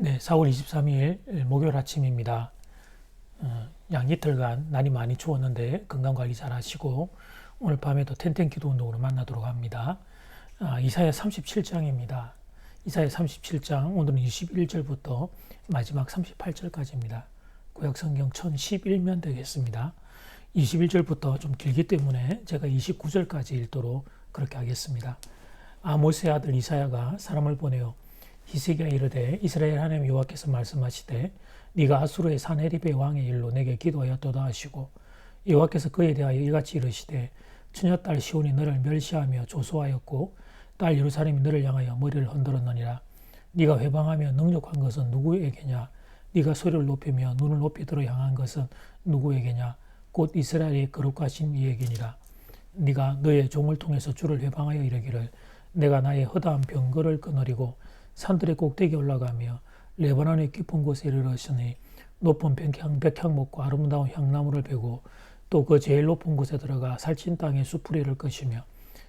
네, 4월 23일 목요일 아침입니다. 어, 양 이틀간 날이 많이 추웠는데 건강 관리 잘 하시고 오늘 밤에도 텐텐 기도 운동으로 만나도록 합니다. 아, 이사야 37장입니다. 이사야 37장 오늘은 21절부터 마지막 38절까지입니다. 구약 성경 1011면 되겠습니다. 21절부터 좀 길기 때문에 제가 29절까지 읽도록 그렇게 하겠습니다. 아모스의 아들 이사야가 사람을 보내어 히스기야 이르되 이스라엘 하나님 여호와께서 말씀하시되 네가 아수르의 산헤립의 왕의 일로 내게 기도하였도다 하시고 여호와께서 그에 대하여 이같이 이르시되 처녀 딸 시온이 너를 멸시하며 조소하였고 딸 예루살렘이 너를 향하여 머리를 흔들었느니라. 네가 회방하며 능력한 것은 누구에게냐? 네가 소리를 높이며 눈을 높이 들어 향한 것은 누구에게냐? 곧 이스라엘의 거룩하신 이에게니라. 네가 너의 종을 통해서 주를 회방하여 이르기를 내가 나의 허다한 병거를 끊으리고 산들의 꼭대기에 올라가며 레바논의 깊은 곳에 이르렀으니 높은 백향, 백향목과 아름다운 향나무를 베고 또 그 제일 높은 곳에 들어가 살찐 땅에 숲을 이룰 것이며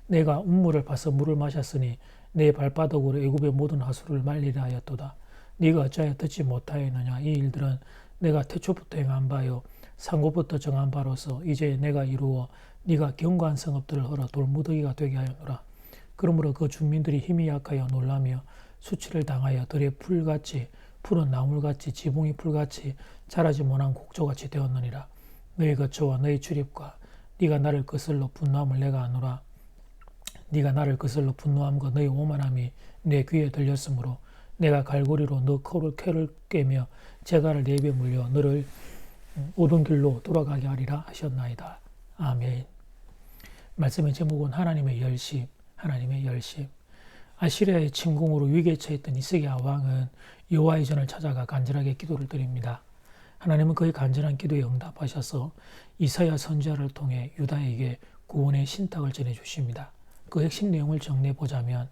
내가 운물을 봐서 물을 마셨으니 내 발바닥으로 애굽의 모든 하수를 말리라 하였도다. 네가 어찌하여 듣지 못하였느냐 이 일들은 내가 태초부터 행한 바요 상고부터 정한 바로서 이제 내가 이루어 네가 견고한 성읍들을 헐어 돌무더기가 되게 하였노라. 그러므로 그 주민들이 힘이 약하여 놀라며 수치를 당하여 들의 풀같이 푸른 나물같이 지붕이 풀같이 자라지 못한 곡조같이 되었느니라. 너희 거처와 너희 출입과 네가 나를 거슬러 분노함을 내가 아노라. 네가 나를 거슬러 분노함과 너희 오만함이 내 귀에 들렸으므로 내가 갈고리로 너 코를 쾌를 깨며 재갈을 내 입에 물려 너를 오던 길로 돌아가게 하리라 하셨나이다. 아멘. 말씀의 제목은 하나님의 열심, 하나님의 열심. 아시리아의 침공으로 위기에 처했던 이스기야 왕은 여호와의 전을 찾아가 간절하게 기도를 드립니다. 하나님은 그의 간절한 기도에 응답하셔서 이사야 선지자를 통해 유다에게 구원의 신탁을 전해 주십니다. 그 핵심 내용을 정리해 보자면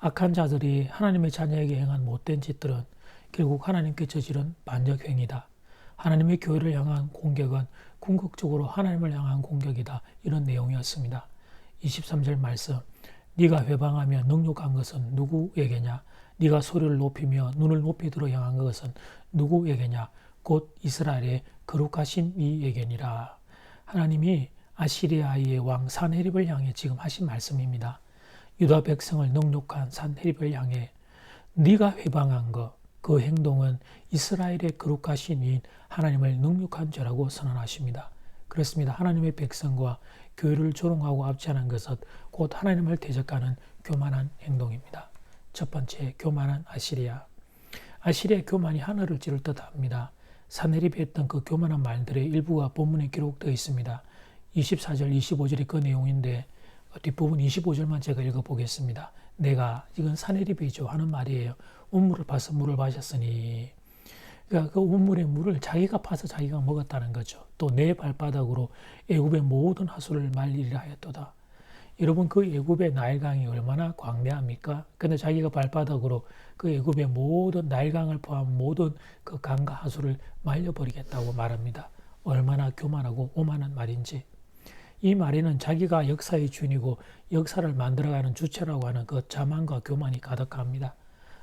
악한 자들이 하나님의 자녀에게 행한 못된 짓들은 결국 하나님께 저지른 반역 행위다. 하나님의 교회를 향한 공격은 궁극적으로 하나님을 향한 공격이다. 이런 내용이었습니다. 23절 말씀. 네가 회방하며 능욕한 것은 누구에게냐? 네가 소리를 높이며 눈을 높이 들어 향한 것은 누구에게냐? 곧 이스라엘의 거룩하신 이에게니라. 하나님이 아시리아의 왕 산헤립을 향해 지금 하신 말씀입니다. 유다 백성을 능욕한 산헤립을 향해 네가 회방한 것, 그 행동은 이스라엘의 거룩하신 이인 하나님을 능욕한 죄라고 선언하십니다. 그렇습니다. 하나님의 백성과 교회를 조롱하고 압제하는 것은 곧 하나님을 대적하는 교만한 행동입니다. 첫 번째, 교만한 아시리아. 아시리아 교만이 하늘을 찌를 듯 합니다. 사내립이 했던 그 교만한 말들의 일부가 본문에 기록되어 있습니다. 24절, 25절이 그 내용인데 뒷부분 25절만 제가 읽어보겠습니다. 내가, 이건 사내립이죠. 하는 말이에요. 운물을 파서 물을 마셨으니 그러니까 그 우물의 물을 자기가 파서 자기가 먹었다는 거죠. 또 내 발바닥으로 애굽의 모든 하수를 말리리라 하였도다. 여러분 그 애굽의 나일강이 얼마나 광대합니까? 근데 자기가 발바닥으로 그 애굽의 모든 나일강을 포함 모든 그 강과 하수를 말려버리겠다고 말합니다. 얼마나 교만하고 오만한 말인지. 이 말에는 자기가 역사의 주인이고 역사를 만들어가는 주체라고 하는 그 자만과 교만이 가득합니다.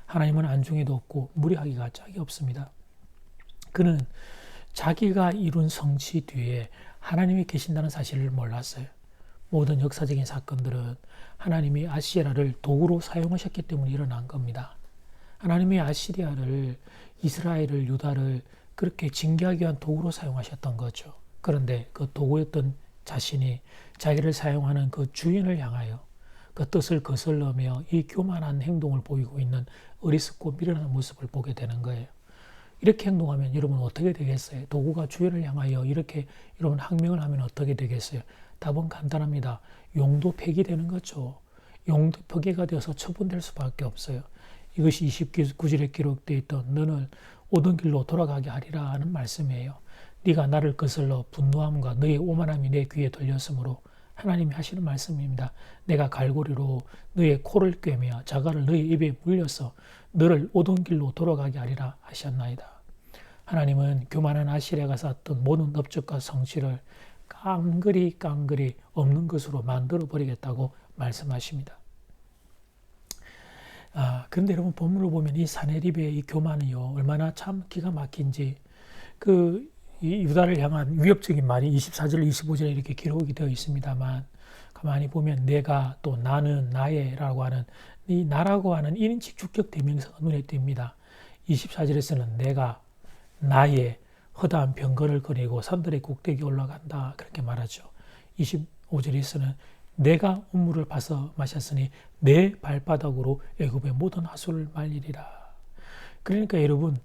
하나님은 안중에도 없고 무리하기가 짝이 없습니다. 그는 자기가 이룬 성취 뒤에 하나님이 계신다는 사실을 몰랐어요. 모든 역사적인 사건들은 하나님이 아시리아를 도구로 사용하셨기 때문에 일어난 겁니다. 하나님이 아시리아를 이스라엘을 유다를 그렇게 징계하기 위한 도구로 사용하셨던 거죠. 그런데 그 도구였던 자신이 자기를 사용하는 그 주인을 향하여 그 뜻을 거슬러며 이 교만한 행동을 보이고 있는 어리석고 미련한 모습을 보게 되는 거예요. 이렇게 행동하면 여러분 어떻게 되겠어요? 도구가 주인을 향하여 이렇게 여러분 항명을 하면 어떻게 되겠어요? 답은 간단합니다. 용도 폐기되는 거죠. 용도 폐기가 되어서 처분될 수밖에 없어요. 이것이 29절에 기록되어 있던 너는 오던 길로 돌아가게 하리라 하는 말씀이에요. 네가 나를 거슬러 분노함과 너의 오만함이 내 귀에 들렸으므로 하나님이 하시는 말씀입니다. 내가 갈고리로 너의 코를 꿰며 자갈을 너의 입에 물려서 너를 오던 길로 돌아가게 하리라 하셨나이다. 하나님은 교만한 아시리아가 쌓던 모든 업적과 성취를 깡그리 깡그리 없는 것으로 만들어 버리겠다고 말씀하십니다. 아, 그런데 여러분 본문을 보면 이 사내립의 이 교만은요, 얼마나 참 기가 막힌지, 그, 이 유다를 향한 위협적인 말이 24절, 25절에 이렇게 기록이 되어 있습니다만, 가만히 보면 내가 또 나는 나의라고 하는 이 나라고 하는 1인칭 주격 대명사가 눈에 띕니다. 24절에서는 내가 나의 허다한 병거를 거리고 산들의 꼭대기 올라간다. 그렇게 말하죠. 25절에서는 내가 우물을 봐서 마셨으니 내 발바닥으로 애굽의 모든 하수를 말리리라. 그러니까 여러분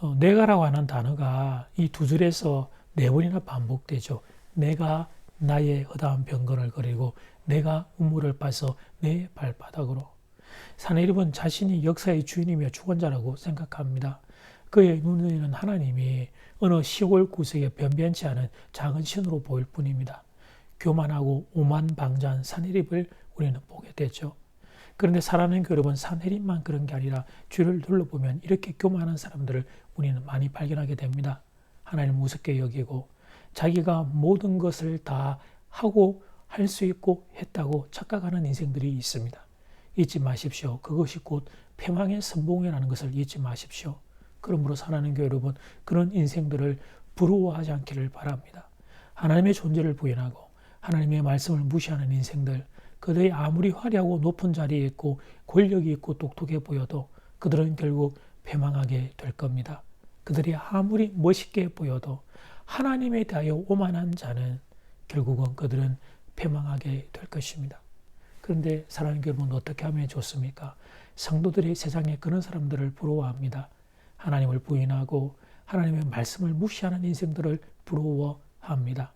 어, 내가라고 하는 단어가 이 두 줄에서 네 번이나 반복되죠. 내가 나의 허다한 병건을 거리고 내가 우물을 봐서 내 발바닥으로 사내립은 자신이 역사의 주인이며 주권자라고 생각합니다. 그의 눈에는 하나님이 어느 시골 구석에 변변치 않은 작은 신으로 보일 뿐입니다. 교만하고 오만방자한 산해립을 우리는 보게 되죠. 그런데 사랑하는 여러분 산해립만 그런 게 아니라 주를 둘러보면 이렇게 교만한 사람들을 우리는 많이 발견하게 됩니다. 하나님 우습게 여기고 자기가 모든 것을 다 하고 할 수 있고 했다고 착각하는 인생들이 있습니다. 잊지 마십시오. 그것이 곧 패망의 선봉이라는 것을 잊지 마십시오. 그러므로 사랑하는 교회 여러분 그런 인생들을 부러워하지 않기를 바랍니다. 하나님의 존재를 부인하고 하나님의 말씀을 무시하는 인생들, 그들이 아무리 화려하고 높은 자리에 있고 권력이 있고 똑똑해 보여도 그들은 결국 패망하게 될 겁니다. 그들이 아무리 멋있게 보여도 하나님에 대하여 오만한 자는 결국은 그들은 패망하게 될 것입니다. 그런데 사랑하는 여러분 어떻게 하면 좋습니까? 성도들이 세상에 그런 사람들을 부러워합니다. 하나님을 부인하고 하나님의 말씀을 무시하는 인생들을 부러워합니다.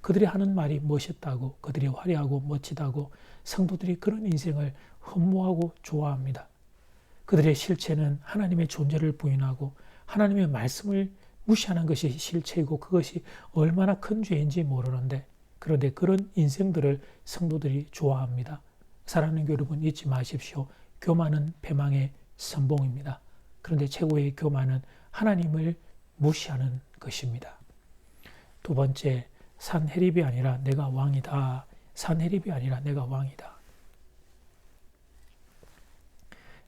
그들이 하는 말이 멋있다고, 그들이 화려하고 멋지다고 성도들이 그런 인생을 흠모하고 좋아합니다. 그들의 실체는 하나님의 존재를 부인하고 하나님의 말씀을 무시하는 것이 실체이고 그것이 얼마나 큰 죄인지 모르는데 그런데 그런 인생들을 성도들이 좋아합니다. 사랑하는 여러분 잊지 마십시오. 교만은 패망의 선봉입니다. 그런데 최고의 교만은 하나님을 무시하는 것입니다. 두 번째, 산헤립이 아니라 내가 왕이다. 산헤립이 아니라 내가 왕이다.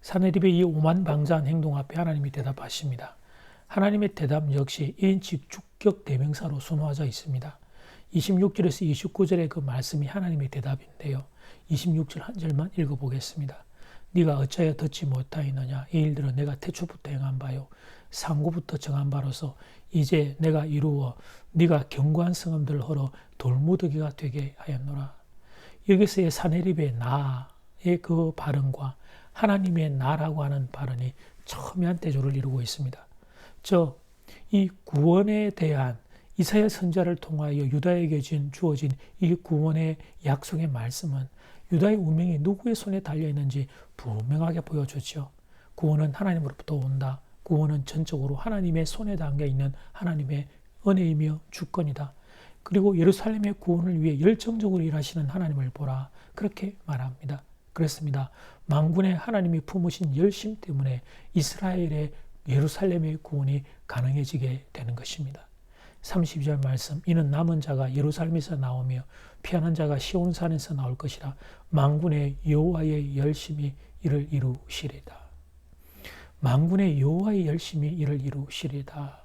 산헤립의 이 오만방자한 행동 앞에 하나님이 대답하십니다. 하나님의 대답 역시 인식 주격 대명사로 순화되어 있습니다. 26절에서 29절의 그 말씀이 하나님의 대답인데요. 26절 한 절만 읽어보겠습니다. 네가 어찌하여 듣지 못하였느냐 이 일들은 내가 태초부터 행한 바요 상고부터 정한 바로서 이제 내가 이루어 네가 견고한 성음들 허러 돌무더기가 되게 하였노라. 여기서의 사내립의 나의 그 발언과 하나님의 나라고 하는 발언이 첨예한 대조를 이루고 있습니다. 저 이 구원에 대한 이사야 선자를 통하여 유다에게 주어진 이 구원의 약속의 말씀은 유다의 운명이 누구의 손에 달려 있는지 분명하게 보여주죠. 구원은 하나님으로부터 온다. 구원은 전적으로 하나님의 손에 담겨 있는 하나님의 은혜이며 주권이다. 그리고 예루살렘의 구원을 위해 열정적으로 일하시는 하나님을 보라. 그렇게 말합니다. 그렇습니다. 망군의 하나님이 품으신 열심 때문에 이스라엘의 예루살렘의 구원이 가능해지게 되는 것입니다. 32절 말씀 이는 남은 자가 예루살렘에서 나오며 피하는 자가 시온산에서 나올 것이라 망군의 여호와의 열심히 이를 이루시리다. 망군의 여호와의 열심히 이를 이루시리다.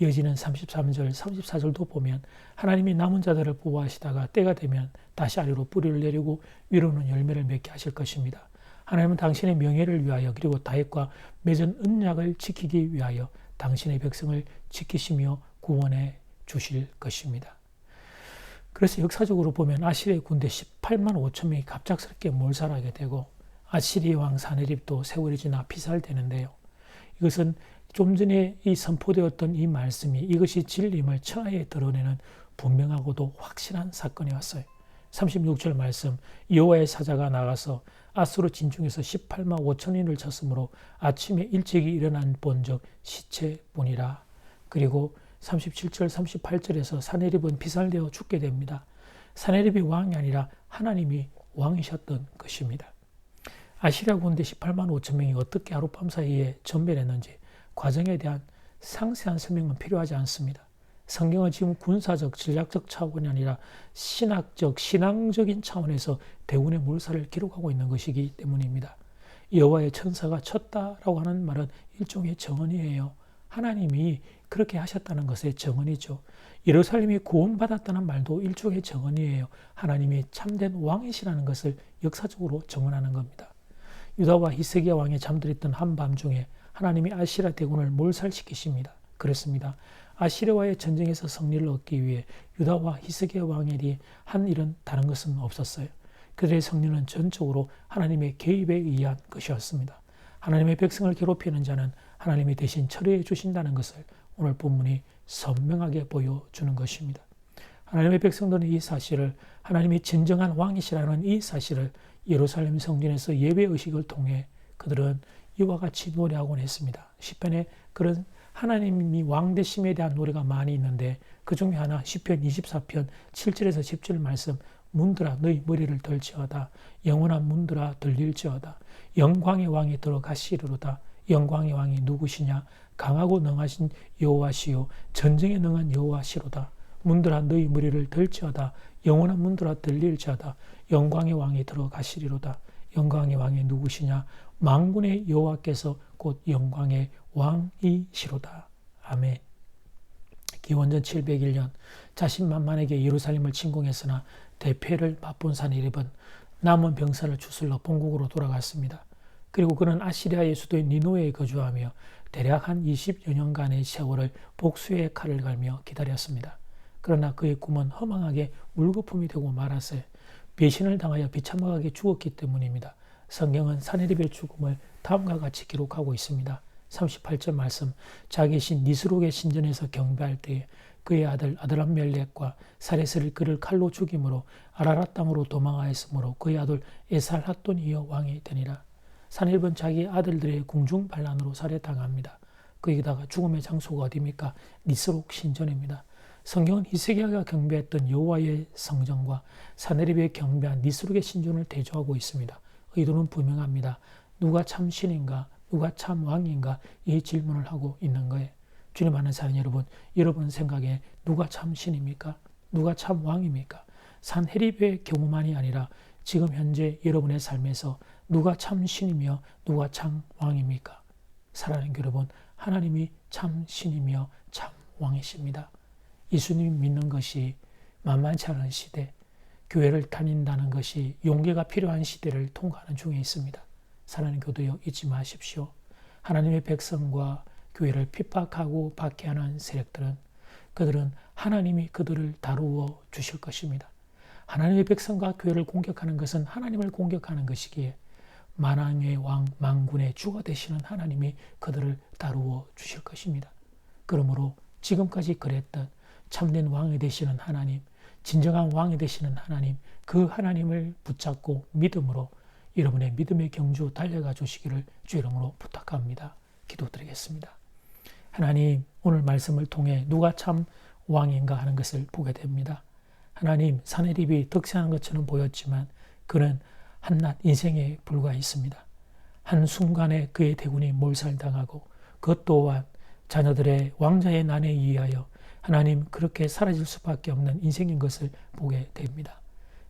이어지는 33절, 34절도 보면 하나님이 남은 자들을 보호하시다가 때가 되면 다시 아래로 뿌리를 내리고 위로는 열매를 맺게 하실 것입니다. 하나님은 당신의 명예를 위하여 그리고 다윗과 맺은 언약을 지키기 위하여 당신의 백성을 지키시며 구원해 주실 것입니다. 그래서 역사적으로 보면 아시리의 군대 18만 5천 명이 갑작스럽게 몰살하게 되고 아시리 왕 사네립도 세월이 지나 피살되는데요. 이것은 좀 전에 이 선포되었던 이 말씀이 이것이 진림을 청하에 드러내는 분명하고도 확실한 사건이 왔어요. 36절 말씀 여호와의 사자가 나가서 아수르 진중에서 18만 5천인을 쳤으므로 아침에 일찍이 일어난 본적 시체뿐이라. 그리고 37절 38절에서 사네립은 비살되어 죽게 됩니다. 사네립이 왕이 아니라 하나님이 왕이셨던 것입니다. 아시리아 군대 18만 5천 명이 어떻게 하룻밤 사이에 전멸했는지 과정에 대한 상세한 설명은 필요하지 않습니다. 성경은 지금 군사적, 전략적 차원이 아니라 신학적, 신앙적인 차원에서 대군의 몰살을 기록하고 있는 것이기 때문입니다. 여호와의 천사가 쳤다라고 하는 말은 일종의 정언이에요. 하나님이 그렇게 하셨다는 것의 정언이죠. 예루살렘이 구원받았다는 말도 일종의 정언이에요. 하나님이 참된 왕이시라는 것을 역사적으로 정언하는 겁니다. 유다와 히스기야 왕이 잠들었던 한밤중에 하나님이 아시라 대군을 몰살시키십니다. 그렇습니다. 아시리와의 전쟁에서 승리를 얻기 위해 유다와 히스기야 왕이 한 일은 다른 것은 없었어요. 그들의 승리는 전적으로 하나님의 개입에 의한 것이었습니다. 하나님의 백성을 괴롭히는 자는 하나님이 대신 처리해 주신다는 것을 오늘 본문이 선명하게 보여주는 것입니다. 하나님의 백성들은 이 사실을 하나님이 진정한 왕이시라는 이 사실을 예루살렘 성전에서 예배 의식을 통해 그들은 이와 같이 노래하곤 했습니다. 시편에 그런 하나님이 왕 되심에 대한 노래가 많이 있는데 그 중에 하나 시편 24편 7절에서 10절 말씀 문들아 너희 머리를 들지어다. 영원한 문들아 들릴지어다. 영광의 왕이 들어가시리로다. 영광의 왕이 누구시냐? 강하고 능하신 여호와시요. 전쟁에 능한 여호와시로다. 문들아 너희 머리를 들지어다. 영원한 문들아 들릴지어다. 영광의 왕이 들어가시리로다. 영광의 왕이 누구시냐 망군의 여호와께서 곧 영광의 왕이시로다 아멘 기원전 701년 자신만만에게 예루살렘을 침공했으나 대패를 맛본 산이립은 남은 병사를 추슬러 본국으로 돌아갔습니다. 그리고 그는 아시리아의 수도인 니노에 거주하며 대략 한 20여 년간의 세월을 복수의 칼을 갈며 기다렸습니다. 그러나 그의 꿈은 허망하게 물거품이 되고 말았어요. 배신을 당하여 비참하게 죽었기 때문입니다. 성경은 사내립의 죽음을 다음과 같이 기록하고 있습니다. 38절 말씀 자기 신 니스록의 신전에서 경배할 때에 그의 아들 아드람멜렉과 사레스를 그를 칼로 죽임으로 아라라 땅으로 도망하였으므로 그의 아들 에살핫돈이여 왕이 되니라. 산일본 자기 아들들의 궁중 반란으로 살해당합니다. 거기다가 죽음의 장소가 어디입니까? 니스록 신전입니다. 성경은 히스기야가 경배했던 여호와의 성전과 사네립에 경배한 니스록의 신전을 대조하고 있습니다. 의도는 분명합니다. 누가 참 신인가? 누가 참 왕인가? 이 질문을 하고 있는 거예요. 주님 아는 사람 여러분, 여러분 생각에 누가 참 신입니까? 누가 참 왕입니까? 산헤립의 경우만이 아니라 지금 현재 여러분의 삶에서 누가 참 신이며 누가 참 왕입니까? 사랑하는 여러분, 하나님이 참 신이며 참 왕이십니다. 예수님 믿는 것이 만만치 않은 시대, 교회를 다닌다는 것이 용기가 필요한 시대를 통과하는 중에 있습니다. 사랑하는 교도여 잊지 마십시오. 하나님의 백성과 교회를 핍박하고 박해하는 세력들은 그들은 하나님이 그들을 다루어 주실 것입니다. 하나님의 백성과 교회를 공격하는 것은 하나님을 공격하는 것이기에 만왕의 왕 망군의 주가 되시는 하나님이 그들을 다루어 주실 것입니다. 그러므로 지금까지 그랬던 참된 왕이 되시는 하나님, 진정한 왕이 되시는 하나님, 그 하나님을 붙잡고 믿음으로 여러분의 믿음의 경주 달려가 주시기를 주 이름으로 부탁합니다. 기도드리겠습니다. 하나님, 오늘 말씀을 통해 누가 참 왕인가 하는 것을 보게 됩니다. 하나님, 사내립이 득세하는 것처럼 보였지만 그는 한낱 인생에 불과했습니다. 한순간에 그의 대군이 몰살당하고 그것 또한 자녀들의 왕자의 난에 의하여 하나님 그렇게 사라질 수밖에 없는 인생인 것을 보게 됩니다.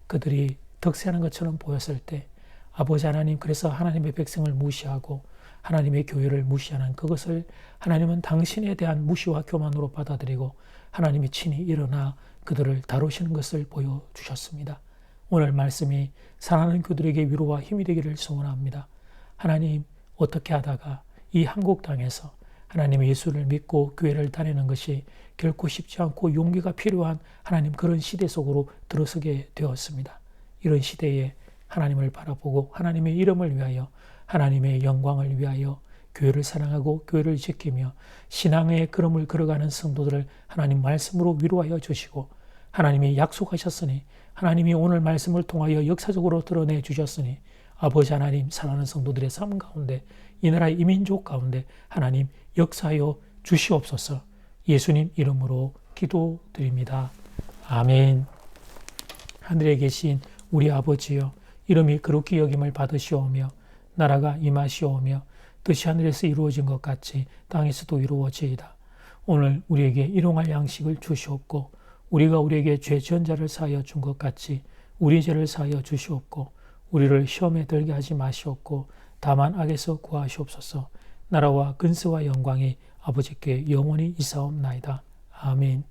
그들이 득세하는 것처럼 보였을 때 아버지 하나님 그래서 하나님의 백성을 무시하고 하나님의 교회를 무시하는 그것을 하나님은 당신에 대한 무시와 교만으로 받아들이고 하나님이 친히 일어나 그들을 다루시는 것을 보여주셨습니다. 오늘 말씀이 사랑하는 교들에게 위로와 힘이 되기를 소원합니다. 하나님 어떻게 하다가 이 한국 땅에서 하나님의 예수를 믿고 교회를 다니는 것이 결코 쉽지 않고 용기가 필요한 하나님 그런 시대 속으로 들어서게 되었습니다. 이런 시대에 하나님을 바라보고 하나님의 이름을 위하여 하나님의 영광을 위하여 교회를 사랑하고 교회를 지키며 신앙의 걸음을 걸어가는 성도들을 하나님 말씀으로 위로하여 주시고 하나님이 약속하셨으니 하나님이 오늘 말씀을 통하여 역사적으로 드러내 주셨으니 아버지 하나님 사랑하는 성도들의 삶 가운데 이 나라의 이민족 가운데 하나님 역사하여 주시옵소서 예수님 이름으로 기도드립니다. 아멘. 하늘에 계신 우리 아버지여 이름이 그렇게 여김을 받으시오며 나라가 임하시오며 뜻이 하늘에서 이루어진 것 같이 땅에서도 이루어지이다. 오늘 우리에게 일용할 양식을 주시옵고 우리가 우리에게 죄 지은 자를 사하여 준 것 같이 우리 죄를 사하여 주시옵고 우리를 시험에 들게 하지 마시옵고 다만 악에서 구하시옵소서 나라와 근세와 영광이 아버지께 영원히 있사옵나이다. 아멘